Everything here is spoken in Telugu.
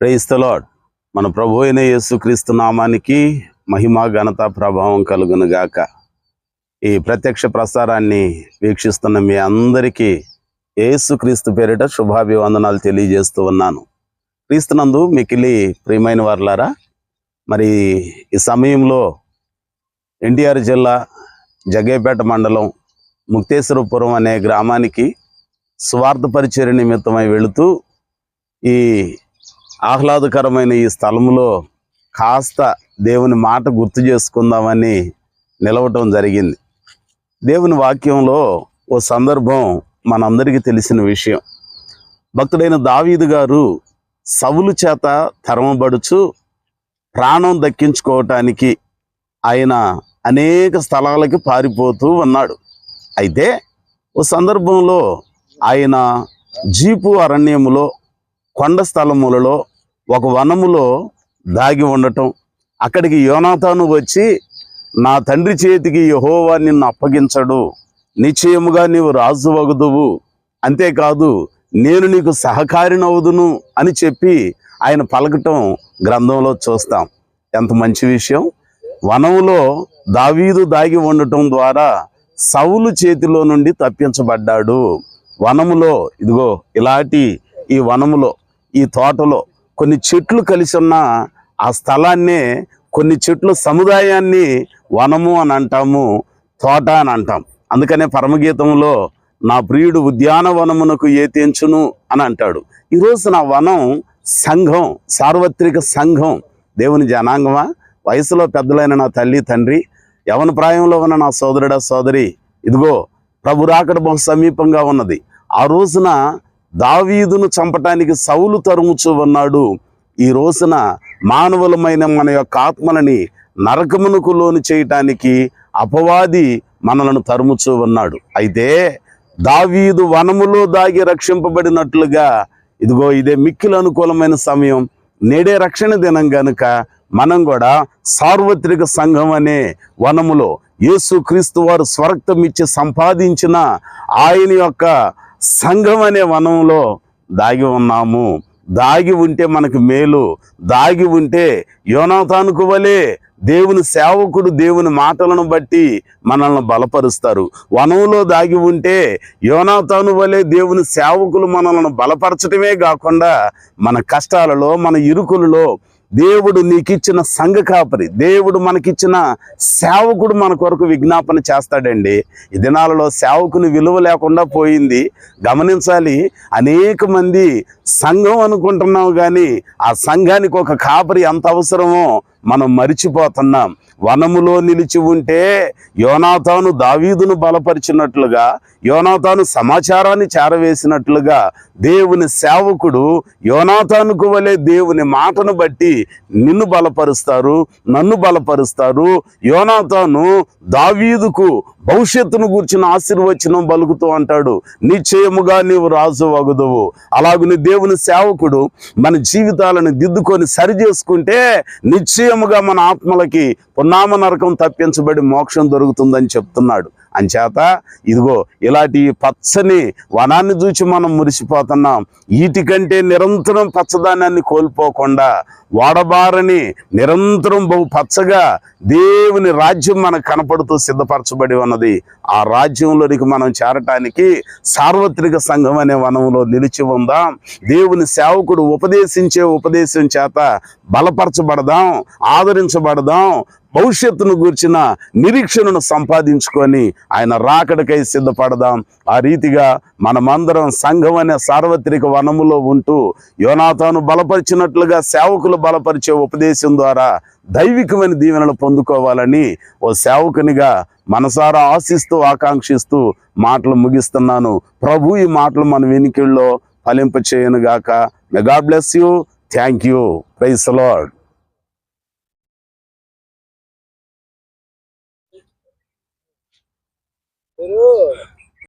క్రైస్తలాడ్ మన ప్రభు అయిన యేసుక్రీస్తు నామానికి మహిమ ఘనత ప్రభావం కలుగును గాక. ఈ ప్రత్యక్ష ప్రసారాన్ని వీక్షిస్తున్న మీ అందరికీ యేసుక్రీస్తు పేరిట శుభాభివందనాలు తెలియజేస్తూ ఉన్నాను. క్రీస్తునందు మికిలి ప్రియమైన వారులారా మరి ఈ సమయంలో ఎన్టీఆర్ జిల్లా జగ్గేపేట మండలం ముక్తేశ్వరపురం అనే గ్రామానికి స్వార్థ పరిచర్య నిమిత్తమై వెళుతూ ఈ ఆహ్లాదకరమైన ఈ స్థలంలో కాస్త దేవుని మాట గుర్తు చేసుకుందామని నిలవటం జరిగింది. దేవుని వాక్యంలో ఓ సందర్భం మనందరికీ తెలిసిన విషయం. భక్తుడైన దావీదు గారు సవులు చేత తరమబడుచు ప్రాణం దక్కించుకోవటానికి ఆయన అనేక స్థలాలకి పారిపోతూ ఉన్నాడు. అయితే ఓ సందర్భంలో ఆయన జీపు అరణ్యములో కొండ స్థలములలో ఒక వనములో దాగి ఉండటం. అక్కడికి యోనాతాను వచ్చి నా తండ్రి చేతికి యహోవా నిన్ను అప్పగించడు. నిశ్చయముగా నీవు రాజు వగుదువు. అంతేకాదు నేను నీకు సహకారినవుదును అని చెప్పి ఆయన పలకటం గ్రంథంలో చూస్తాం. ఎంత మంచి విషయం. వనములో దావీదు దాగి ఉండటం ద్వారా సౌలు చేతిలో నుండి తప్పించబడ్డాడు. వనములో ఇదిగో ఇలాంటి ఈ వనములో ఈ తోటలో కొన్ని చెట్లు కలిసి ఉన్న ఆ స్థలాన్నే కొన్ని చెట్లు సముదాయాన్ని వనము అని అంటాము తోట అని అంటాం. అందుకనే పరమగీతంలో నా ప్రియుడు ఉద్యానవనమునకు ఏతించును అని అంటాడు. ఈరోజు నా వనం సంఘం సార్వత్రిక సంఘం దేవుని జనాంగమా? వయసులో పెద్దలైన నా తల్లి తండ్రి యవన ప్రాయంలో ఉన్న నా సోదరుడా సోదరి ఇదిగో ప్రభు రాకడ బహు సమీపంగా ఉన్నది. ఆ రోజున దావీదును చంపటానికి సౌలు తరుముచు ఉన్నాడు ఈ రోజున మానవులమైన మన యొక్క ఆత్మలని నరకమునకు లోను చేయటానికి అపవాది మనలను తరుముచూ ఉన్నాడు అయితే దావీదు వనములో దాగి రక్షింపబడినట్లుగా ఇదిగో ఇదే మిక్కిలు అనుకూలమైన సమయం. నేడే రక్షణ దినం గనుక మనం కూడా సార్వత్రిక సంఘం అనే వనములో యేసు క్రీస్తు వారు స్వరక్తం ఇచ్చి సంపాదించిన ఆయన యొక్క సంఘం అనే వనంలో దాగి ఉన్నాము. దాగి ఉంటే మనకు మేలు. దాగి ఉంటే యోనాథానుకు వలే దేవుని సేవకుడు దేవుని మాటలను బట్టి మనల్ని బలపరుస్తారు. వనంలో దాగి ఉంటే యోనాతాను వలె దేవుని సేవకులు మనల్ని బలపరచటమే కాకుండా మన కష్టాలలో మన ఇరుకులలో దేవుడు నీకిచ్చిన సంఘ కాపరి దేవుడు మనకిచ్చిన సేవకుడు మన కొరకు విజ్ఞాపన చేస్తాడండి. ఈ దినాలలో సేవకుని విలువ లేకుండా పోయింది. గమనించాలి అనేక మంది సంఘం అనుకుంటున్నాం కానీ ఆ సంఘానికి ఒక కాపరి ఎంత అవసరమో మనం మరిచిపోతున్నాం. వనములో నిలిచి ఉంటే యోనాతాను దావీదును బలపరిచినట్లుగా యోనాతాను సమాచారాన్ని చేరవేసినట్లుగా దేవుని సేవకుడు యోనాతానుకు వలె దేవుని మాటను బట్టి నిన్ను బలపరుస్తారు నన్ను బలపరుస్తారు. యోనాతాను దావీదుకు భవిష్యత్తును గూర్చిన ఆశీర్వచనం బలుకుతూ అంటాడు నిశ్చయముగా నీవు రాజు వగదువు. అలాగుని దేవుని సేవకుడు మన జీవితాలను దిద్దుకొని సరి చేసుకుంటే నిశ్చయముగా మన ఆత్మలకి పున్నామ నరకం తప్పించబడి మోక్షం దొరుకుతుందని చెప్తున్నాడు. అంచేత ఇదిగో ఇలాంటి పచ్చని వనాన్ని చూసి మనం మురిసిపోతున్నాం. వీటికంటే నిరంతరం పచ్చదానాన్ని కోల్పోకుండా వాడబారని నిరంతరం బహు పచ్చగా దేవుని రాజ్యం మనకు కనపడుతూ సిద్ధపరచబడి ఉన్నది. ఆ రాజ్యంలోనికి మనం చేరటానికి సార్వత్రిక సంఘం అనే వనంలో నిలిచి ఉందాం. దేవుని సేవకుడు ఉపదేశించే ఉపదేశం చేత బలపరచబడదాం ఆదరించబడదాం భవిష్యత్తును గూర్చిన నిరీక్షణను సంపాదించుకొని ఆయన రాకడకై సిద్ధపడదాం. ఆ రీతిగా మనమందరం సంఘం అనే సార్వత్రిక వనములో ఉంటూ యోనాథాను బలపరిచినట్లుగా సేవకులు బలపరిచే ఉపదేశం ద్వారా దైవికమైన దీవెనలు పొందుకోవాలని ఓ సేవకునిగా మనసారా ఆశిస్తూ ఆకాంక్షిస్తూ మాటలు ముగిస్తున్నాను. ప్రభు ఈ మాటలు మన వెనికిల్లో ఫలింప గాక mega bless you thank you praise Lord